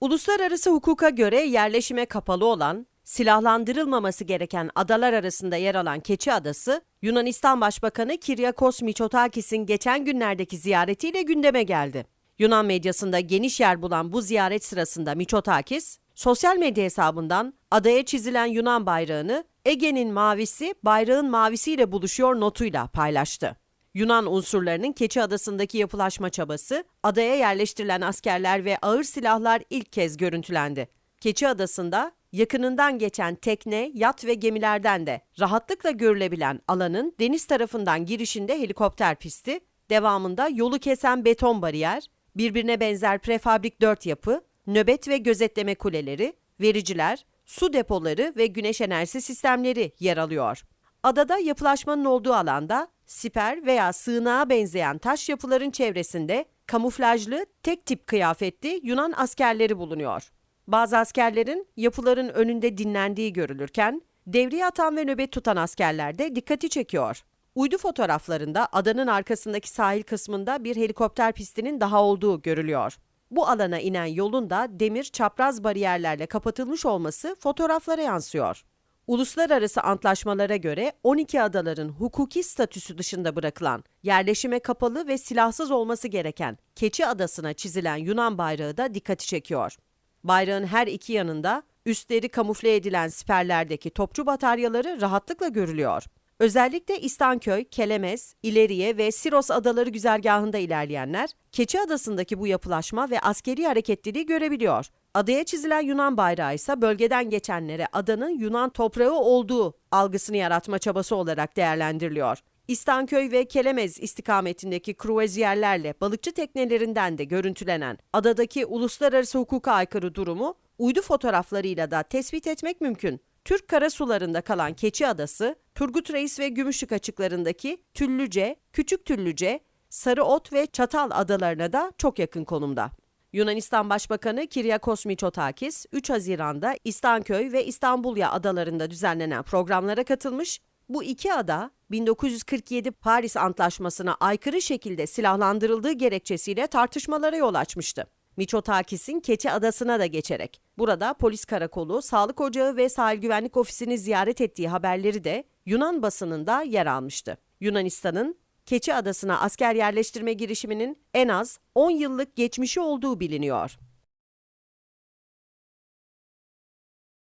Uluslararası hukuka göre yerleşime kapalı olan, silahlandırılmaması gereken adalar arasında yer alan Keçi Adası, Yunanistan Başbakanı Kyriakos Mitsotakis'in geçen günlerdeki ziyaretiyle gündeme geldi. Yunan medyasında geniş yer bulan bu ziyaret sırasında Mitsotakis, sosyal medya hesabından adaya çizilen Yunan bayrağını Ege'nin mavisi bayrağın mavisiyle buluşuyor notuyla paylaştı. Yunan unsurlarının Keçi Adası'ndaki yapılaşma çabası, adaya yerleştirilen askerler ve ağır silahlar ilk kez görüntülendi. Keçi Adası'nda yakınından geçen tekne, yat ve gemilerden de rahatlıkla görülebilen alanın deniz tarafından girişinde helikopter pisti, devamında yolu kesen beton bariyer, birbirine benzer prefabrik dört yapı, nöbet ve gözetleme kuleleri, vericiler, su depoları ve güneş enerjisi sistemleri yer alıyor. Adada yapılaşmanın olduğu alanda siper veya sığınağa benzeyen taş yapıların çevresinde kamuflajlı tek tip kıyafetli Yunan askerleri bulunuyor. Bazı askerlerin yapıların önünde dinlendiği görülürken devriye atan ve nöbet tutan askerler de dikkati çekiyor. Uydu fotoğraflarında adanın arkasındaki sahil kısmında bir helikopter pistinin daha olduğu görülüyor. Bu alana inen yolun da demir çapraz bariyerlerle kapatılmış olması fotoğraflara yansıyor. Uluslararası antlaşmalara göre 12 adaların hukuki statüsü dışında bırakılan, yerleşime kapalı ve silahsız olması gereken Keçi Adası'na çizilen Yunan bayrağı da dikkati çekiyor. Bayrağın her iki yanında üstleri kamufle edilen siperlerdeki topçu bataryaları rahatlıkla görülüyor. Özellikle İstanköy, Kelemez, İleriye ve Siros adaları güzergahında ilerleyenler, Keçi Adası'ndaki bu yapılaşma ve askeri hareketliliği görebiliyor. Adaya çizilen Yunan bayrağı ise bölgeden geçenlere adanın Yunan toprağı olduğu algısını yaratma çabası olarak değerlendiriliyor. İstanköy ve Kelemez istikametindeki kruvaziyerlerle balıkçı teknelerinden de görüntülenen adadaki uluslararası hukuka aykırı durumu uydu fotoğraflarıyla da tespit etmek mümkün. Türk karasularında kalan Keçi Adası, Turgut Reis ve Gümüşlük açıklarındaki Tüllüce, Küçük Tüllüce, Sarıot ve Çatal adalarına da çok yakın konumda. Yunanistan Başbakanı Kyriakos Mitsotakis 3 Haziran'da İstanköy ve İstanbulya adalarında düzenlenen programlara katılmış. Bu iki ada 1947 Paris Antlaşması'na aykırı şekilde silahlandırıldığı gerekçesiyle tartışmalara yol açmıştı. Mitsotakis'in Keçi Adası'na da geçerek burada polis karakolu, sağlık ocağı ve sahil güvenlik ofisini ziyaret ettiği haberleri de Yunan basınında yer almıştı. Yunanistan'ın Keçi Adası'na asker yerleştirme girişiminin en az 10 yıllık geçmişi olduğu biliniyor.